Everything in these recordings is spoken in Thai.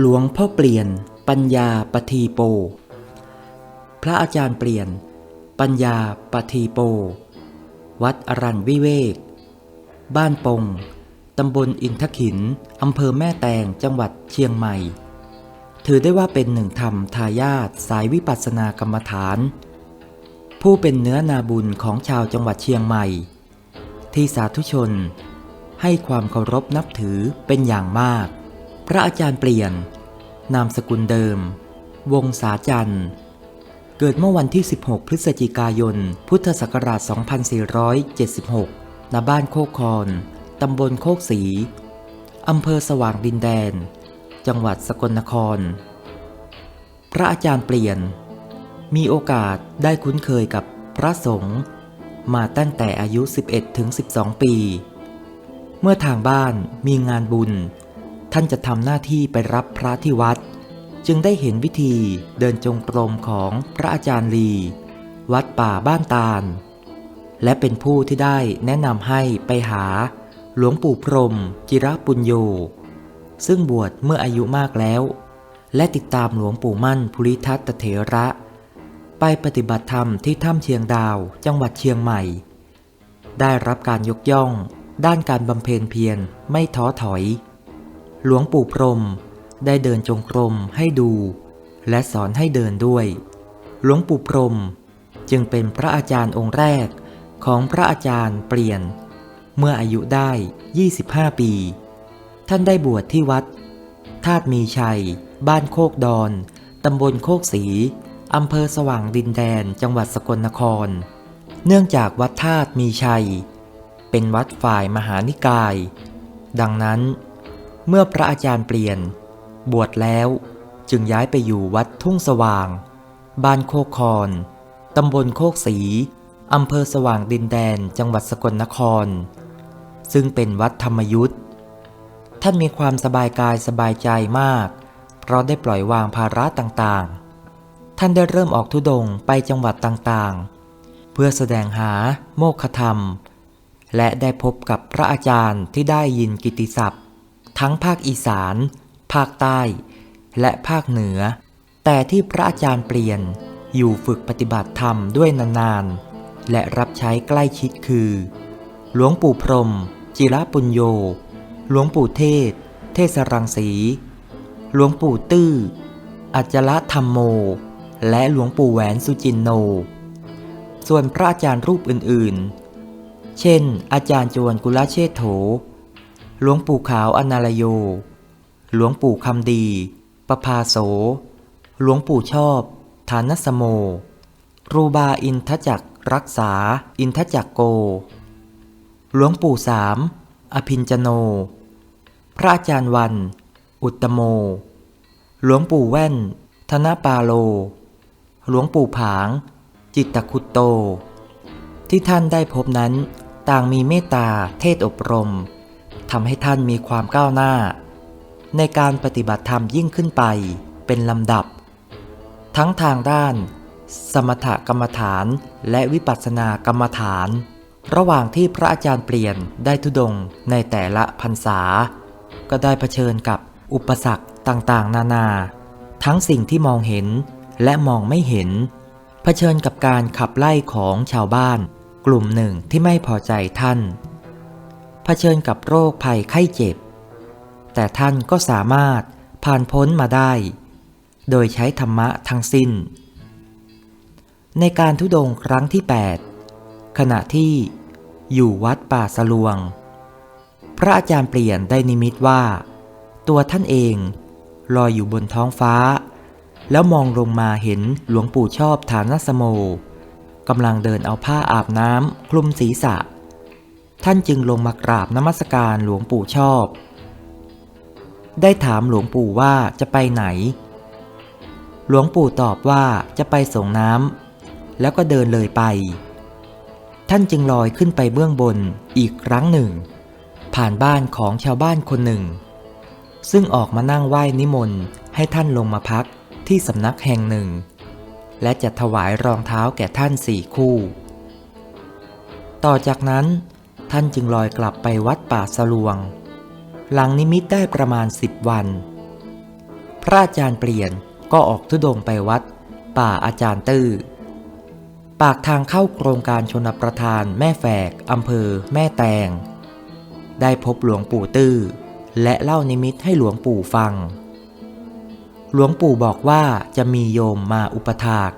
หลวงพ่อเปลี่ยน ปัญญาปทีโป พระอาจารย์เปลี่ยน ปัญญาปทีโป วัดอรัญวิเวก บ้านปง ตำบลอินทขิน อำเภอแม่แตง จังหวัดเชียงใหม่ ถือได้ว่าเป็นหนึ่งธรรมทายาทสายวิปัสสนากรรมฐาน ผู้เป็นเนื้อนาบุญของชาวจังหวัดเชียงใหม่ ที่สาธุชน ให้ความเคารพนับถือเป็นอย่างมาก พระอาจารย์เปลี่ยน นามสกุลเดิม วงศาจันทร์เกิดเมื่อวันที่ 16 พฤศจิกายน พุทธศักราช 2476 ณ บ้านโคกคอน ตำบลโคกศรีอำเภอสว่างดินแดน จังหวัดสกลนคร พระอาจารย์เปลี่ยน มีโอกาสได้คุ้นเคยกับพระสงฆ์มาตั้งแต่อายุ 11-12 ปี เมื่อทางบ้านมีงานบุญ ท่านจะทำหน้าที่ไปรับพระที่วัด จึงได้เห็นวิธีเดินจงกรมของพระอาจารย์ลี วัดป่าบ้านตาล และเป็นผู้ที่ได้แนะนำให้ไปหาหลวงปู่พรม จิระปุญโย ซึ่งบวชเมื่ออายุมากแล้ว และติดตามหลวงปู่มั่นภูริทัตเถระ ไปปฏิบัติธรรมที่ถ้ำเชียงดาวจังหวัดเชียงใหม่ ได้รับการยกย่องด้านการบำเพ็ญเพียรไม่ท้อถอย หลวงปู่พรมได้เดินจงกรมให้ดู และสอนให้เดินด้วย หลวงปู่พรมจึงเป็นพระอาจารย์องค์แรกของพระอาจารย์เปลี่ยน เมื่ออายุได้ 25 ปี ท่านได้บวชที่วัดธาตุมีชัย บ้านโคกดอน ตำบลโคกศรีอำเภอสว่างดินแดนจังหวัดสกลนคร เนื่องจากวัดธาตุมีชัย เป็นวัดฝ่ายมหานิกาย ดังนั้น เมื่อพระอาจารย์เปลี่ยน บวชแล้วจึงย้ายไปอยู่วัดทุ่งสว่าง บ้านโคกคอนตำบลโคกศรีอำเภอสว่างดินแดนจังหวัดสกลนคร ซึ่งเป็นวัดธรรมยุทธ์ท่านมีความสบายกายสบายใจมาก เพราะได้ปล่อยวางภาระต่างๆ ท่านได้เริ่มออกทุดงไปจังหวัดต่างๆ เพื่อแสดงหาโมฆะธรรม และได้พบกับพระอาจารย์ที่ได้ยินกิติศัพท์ ทั้งภาคอีสาน ภาคใต้ และภาคเหนือ แต่ที่พระอาจารย์เปลี่ยนอยู่ฝึกปฏิบัติธรรมด้วยนานๆ และรับใช้ใกล้ชิดคือ หลวงปู่พรม จิระปุญโย หลวงปู่เทศ เทศรังสี หลวงปู่ตื้อ อัจฉรธรรมโม และหลวงปู่แหวนสุจินโน ส่วนพระอาจารย์รูปอื่นๆ เช่น อาจารย์จวนกุลเชษโถ หลวงปู่ขาวอนาลโย หลวงปู่คำดี ประภาโส หลวงปู่ชอบ ฐานสโมครูบาอินทจักรรักษา อินทจักรโก หลวงปู่สาม อภินจโน พระอาจารย์วัน อุตตโม หลวงปู่แว่น ธนปาโล หลวงปู่ผาง จิตตคุตโต ที่ท่านได้พบนั้นต่างมีเมตตาเทศอบรม ทำให้ท่านมีความก้าวหน้า ในการปฏิบัติธรรมยิ่งขึ้นไปเป็นลำดับ ทั้งทางด้าน สมถกรรมฐานและวิปัสสนากรรมฐาน ระหว่างที่พระอาจารย์เปลี่ยนได้ทุดงในแต่ละพรรษา ก็ได้เผชิญกับอุปสรรคต่างๆ นานา ทั้งสิ่งที่มองเห็นและมองไม่เห็น เผชิญกับการขับไล่ของชาวบ้าน กลุ่มหนึ่งที่ไม่พอใจท่าน เผชิญกับโรคภัยไข้เจ็บ แต่ท่านก็สามารถผ่านพ้นมาได้ โดยใช้ธรรมะทั้งสิ้น ในการทุดงค์ครั้งที่ 8 ขณะที่อยู่วัดป่าสลวง พระอาจารย์เปลี่ยนได้นิมิตว่า ตัวท่านเองลอยอยู่บนท้องฟ้า แล้วมองลงมาเห็นหลวงปู่ชอบฐานสโมกำลังเดินเอาผ้าอาบน้ำคลุมศีรษะ ท่านจึงลงมากราบนมัสการหลวงปู่ชอบ ได้ถามหลวงปู่ว่าจะไปไหน หลวงปู่ตอบว่าจะไปส่งน้ำแล้วก็เดินเลยไป ท่านจึงลอยขึ้นไปเบื้องบนอีกครั้งหนึ่ง ผ่านบ้านของชาวบ้านคนหนึ่ง ซึ่งออกมานั่งไหว้นิมนต์ให้ท่านลงมาพักที่สำนักแห่งหนึ่ง และจะถวายรองเท้าแก่ท่านสี่คู่ ต่อจากนั้น ท่านจึงลอยกลับไปวัดป่าสลวง หลังนิมิตได้ประมาณสิบวัน พระอาจารย์เปลี่ยนก็ออกทุดงไปวัด ป่าอาจารย์ตื้อ ปากทางเข้าโครงการชนประทานแม่แฝกอำเภอ แม่แตง ได้พบหลวงปู่ตื้อ และเล่านิมิตให้หลวงปู่ฟัง หลวงปู่บอกว่าจะมีโยมมาอุปถาก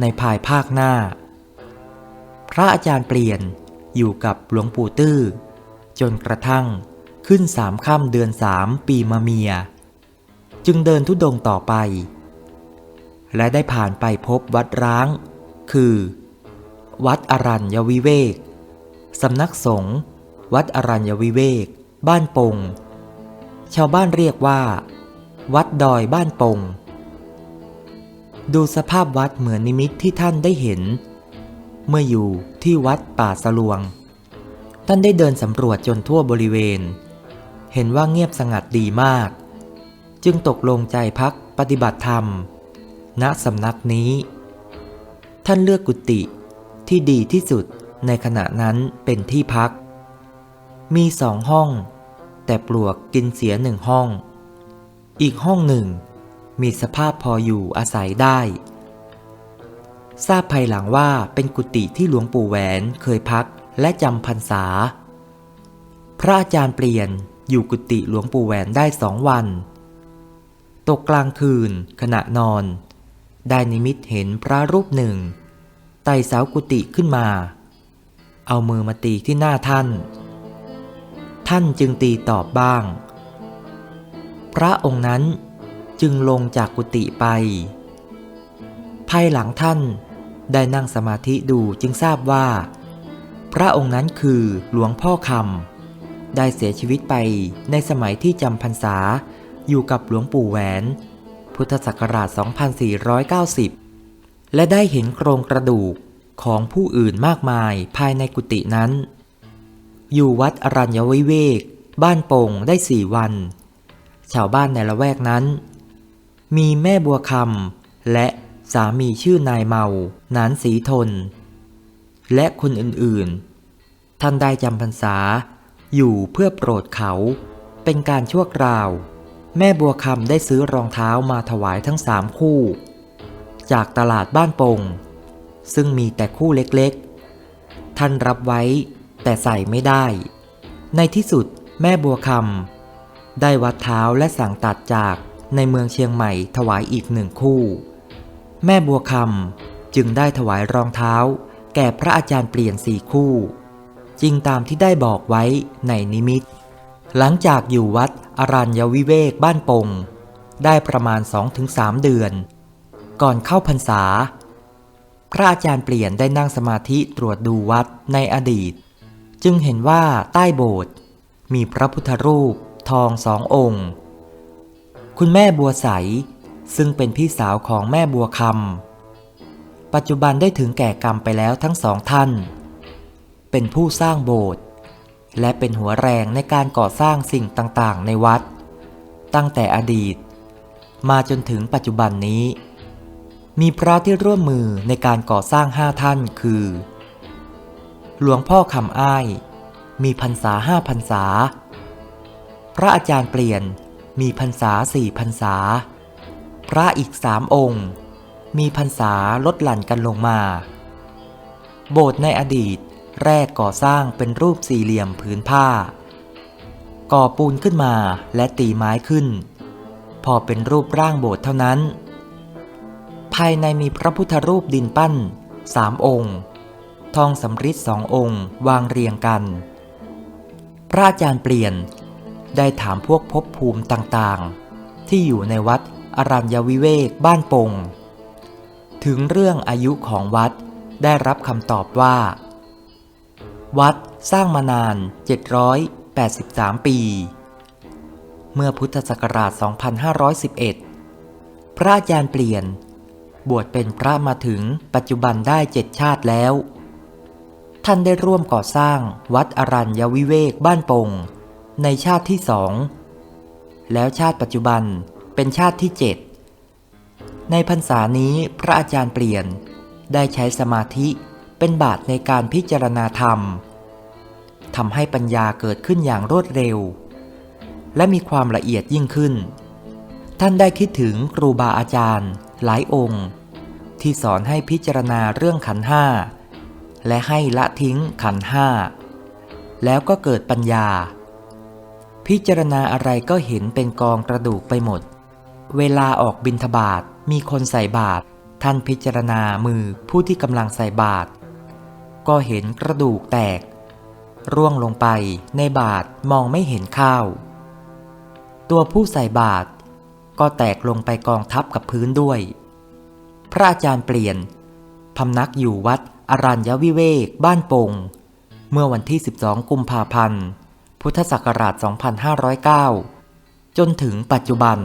ในภายภาคหน้า พระอาจารย์เปลี่ยน อยู่กับหลวงปู่ตื้อ จนกระทั่งขึ้นสามค่ำเดือนสามปีมะเมีย จึงเดินทุดงต่อไป และได้ผ่านไปพบวัดร้าง คือ วัดอรัญญวิเวกสำนักสงฆ์วัดอรัญญวิเวก บ้านปง ชาวบ้านเรียกว่า วัดดอยบ้านปง ดูสภาพวัดเหมือนนิมิตที่ท่านได้เห็น เมื่ออยู่ที่วัดป่าสลวง ท่านได้เดินสำรวจจนทั่วบริเวณ เห็นว่าเงียบสงัดดีมาก จึงตกลงใจพักปฏิบัติธรรม ณสำนักนี้ ท่านเลือกกุฏิที่ดีที่สุดในขณะนั้นเป็นที่พัก มีสองห้อง แต่ปลวกกินเสียหนึ่งห้อง อีกห้องหนึ่ง มีสภาพพออยู่อาศัยได้ ทราบภายหลังว่าเป็นกุฏิที่หลวงปู่แหวนเคยพักและจำพรรษา พระอาจารย์เปลี่ยนอยู่กุฏิหลวงปู่แหวนได้สองวัน ตกกลางคืนขณะนอน ได้นิมิตเห็นพระรูปหนึ่งไต่เสากุฏิขึ้นมา เอามือมาตีที่หน้าท่าน ท่านจึงตีตอบบ้าง พระองค์นั้นจึงลงจากกุฏิไป ภายหลังท่าน ได้นั่งสมาธิดูจึงทราบว่า พระองค์นั้นคือหลวงพ่อคำได้เสียชีวิตไปในสมัยที่จำพรรษาอยู่กับหลวงปู่แหวน พุทธศักราช 2490 และได้เห็นโครงกระดูกของผู้อื่นมากมายภายในกุฏินั้น อยู่วัดอรัญญวิเวก บ้านโป่งได้สี่วัน ชาวบ้านในละแวกนั้น มีแม่บัวคำและ สามีชื่อนายเมา นานสีทน และคนอื่นๆ ท่านได้จำพรรษา อยู่เพื่อโปรดเขา เป็นการชั่วคราว แม่บัวคำได้ซื้อรองเท้ามาถวายทั้งสามคู่ จากตลาดบ้านโป่งซึ่งมีแต่คู่เล็กๆ ท่านรับไว้แต่ใส่ไม่ได้ ในที่สุดแม่บัวคำได้วัดเท้าและสั่งตัดจากในเมืองเชียงใหม่ถวายอีกหนึ่งคู่ แม่บัวคำจึงได้ถวายรองเท้า แก่พระอาจารย์เปลี่ยนสี่คู่ จริงตามที่ได้บอกไว้ในนิมิต หลังจากอยู่วัดอรัญญวิเวกบ้านปง ได้ประมาณ 2-3 เดือน ก่อนเข้าพรรษา พระอาจารย์เปลี่ยนได้นั่งสมาธิตรวจดูวัดในอดีต จึงเห็นว่าใต้โบสถ์มีพระพุทธรูปทองสององค์ คุณแม่บัวใส ซึ่งเป็นพี่สาวของแม่บัวคำปัจจุบันได้ถึงแก่กรรมไปแล้วทั้งสองท่าน เป็นผู้สร้างโบสถ์และเป็นหัวแรงในการก่อสร้างสิ่งต่างๆ ในวัด ตั้งแต่อดีต มาจนถึงปัจจุบันนี้ มีพระที่ร่วมมือในการก่อสร้างห้าท่านคือ หลวงพ่อคำอ้าย มีพรรษาห้าพรรษา พระอาจารย์เปลี่ยนมีพรรษาสี่พรรษา พระอีกสามองค์ มีพรรษาลดหลั่นกันลงมา โบสถ์ในอดีตแรกก่อสร้างเป็นรูปสี่เหลี่ยมผืนผ้า ก่อปูนขึ้นมาและตีไม้ขึ้น พอเป็นรูปร่างโบสถ์เท่านั้น ภายในมีพระพุทธรูปดินปั้นสามองค์ ทองสำริดสององค์วางเรียงกัน พระอาจารย์เปลี่ยนได้ถามพวกภพภูมิต่างๆ ที่อยู่ในวัด อรัญญวิเวกบ้านปง ถึงเรื่องอายุของวัดได้รับคำตอบว่า วัดสร้างมานาน 783 ปี เมื่อพุทธศักราช 2511 พระอาจารย์เปลี่ยน บวชเป็นพระมาถึงปัจจุบันได้เจ็ดชาติแล้ว ท่านได้ร่วมก่อสร้างวัดอรัญญวิเวกบ้านปง ในชาติที่สอง แล้วชาติปัจจุบัน เป็นชาติที่เจ็ดในพรรษานี้พระอาจารย์เปลี่ยนได้ใช้สมาธิเป็นบาทในการพิจารณาธรรมทำให้ปัญญาเกิดขึ้นอย่างรวดเร็ว และมีความละเอียดยิ่งขึ้น ท่านได้คิดถึงครูบาอาจารย์หลายองค์ ที่สอนให้พิจารณาเรื่องขันห้าและให้ละทิ้งขันห้าแล้วก็เกิดปัญญา พิจารณาอะไรก็เห็นเป็นกองกระดูกไปหมด เวลาออกบิณฑบาตมีคนใส่บาตรท่านพิจารณามือผู้ที่กำลังใส่บาตรก็เห็นกระดูกแตก ร่วงลงไปในบาตรมองไม่เห็นข้าว ตัวผู้ใส่บาตรก็แตกลงไปกองทับกับพื้นด้วย พระอาจารย์เปลี่ยน พำนักอยู่วัดอรัญญวิเวกบ้านปง เมื่อวันที่ 12 กุมภาพันธ์ พุทธศักราช 2509 จนถึงปัจจุบัน